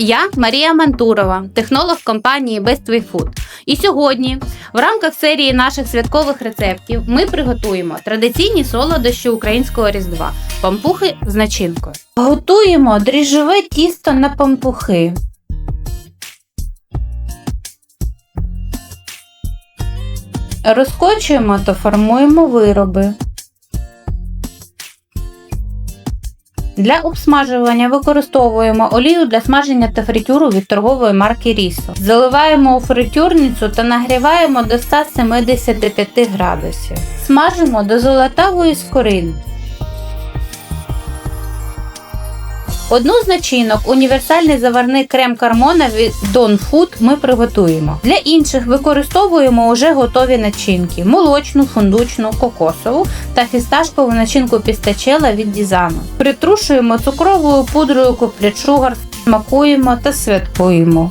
Я Марія Мантурова, технолог компанії Best Way Food. І сьогодні, в рамках серії наших святкових рецептів, ми приготуємо традиційні солодощі українського різдва пампухи з начинкою. Готуємо дріжджове тісто на пампухи. Розкочуємо та формуємо вироби. Для обсмажування використовуємо олію для смаження та фритюру від торгової марки Рісо. Заливаємо у фритюрницю та нагріваємо до 175 градусів. Смажимо до золотавої скорини. Одну з начинок універсальний заварний крем кармона від Don Food ми приготуємо. Для інших використовуємо уже готові начинки: молочну, фундучну, кокосову та фісташкову начинку пістачела від Дізану. Притрушуємо цукровою пудрою куплячугар, смакуємо та святкуємо.